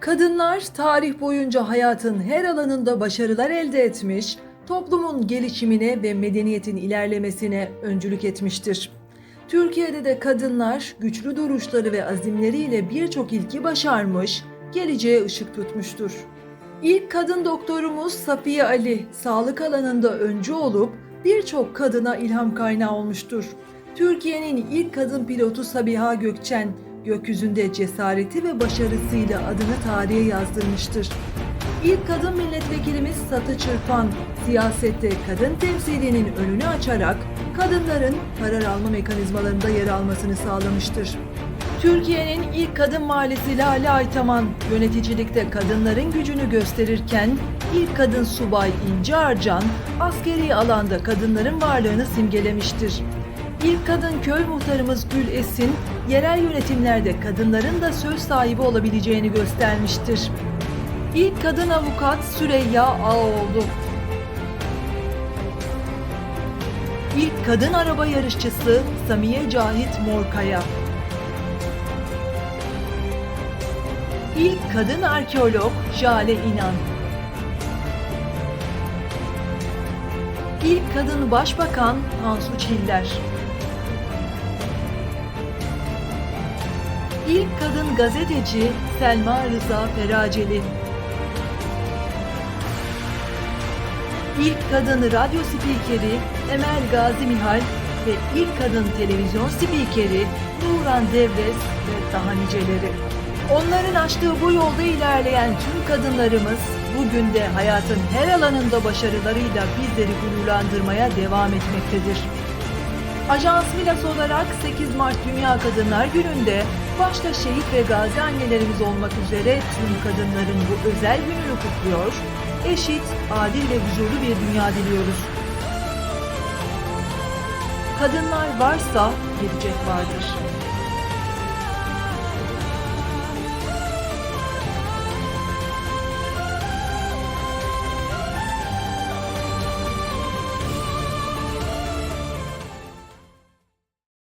Kadınlar tarih boyunca hayatın her alanında başarılar elde etmiş, toplumun gelişimine ve medeniyetin ilerlemesine öncülük etmiştir. Türkiye'de de kadınlar güçlü duruşları ve azimleriyle birçok ilki başarmış, geleceğe ışık tutmuştur. İlk kadın doktorumuz Safiye Ali, sağlık alanında öncü olup birçok kadına ilham kaynağı olmuştur. Türkiye'nin ilk kadın pilotu Sabiha Gökçen, gökyüzünde cesareti ve başarısıyla adını tarihe yazdırmıştır. İlk kadın milletvekilimiz Satı Çırpan, siyasette kadın temsilinin önünü açarak kadınların karar alma mekanizmalarında yer almasını sağlamıştır. Türkiye'nin ilk kadın mahallesi Lale Aytaman yöneticilikte kadınların gücünü gösterirken ilk kadın subay İnci Arcan askeri alanda kadınların varlığını simgelemiştir. İlk kadın köy muhtarımız Gül Esin yerel yönetimlerde kadınların da söz sahibi olabileceğini göstermiştir. İlk kadın avukat Süreyya Ağoğlu. İlk kadın araba yarışçısı Samiye Cahit Morkaya. İlk kadın arkeolog Jale İnan. İlk kadın başbakan Tansu Çiller. İlk kadın gazeteci Selma Rıza Feraceli. İlk kadın radyo spikeri Emel Gazi Mihal ve ilk kadın televizyon spikeri Nuran Devres ve daha niceleri. Onların açtığı bu yolda ilerleyen tüm kadınlarımız bugün de hayatın her alanında başarılarıyla bizleri gururlandırmaya devam etmektedir. Ajans Milas olarak 8 Mart Dünya Kadınlar Günü'nde başta şehit ve gazi annelerimiz olmak üzere tüm kadınların bu özel gününü kutluyor, eşit, adil ve huzurlu bir dünya diliyoruz. Kadınlar varsa gelecek vardır.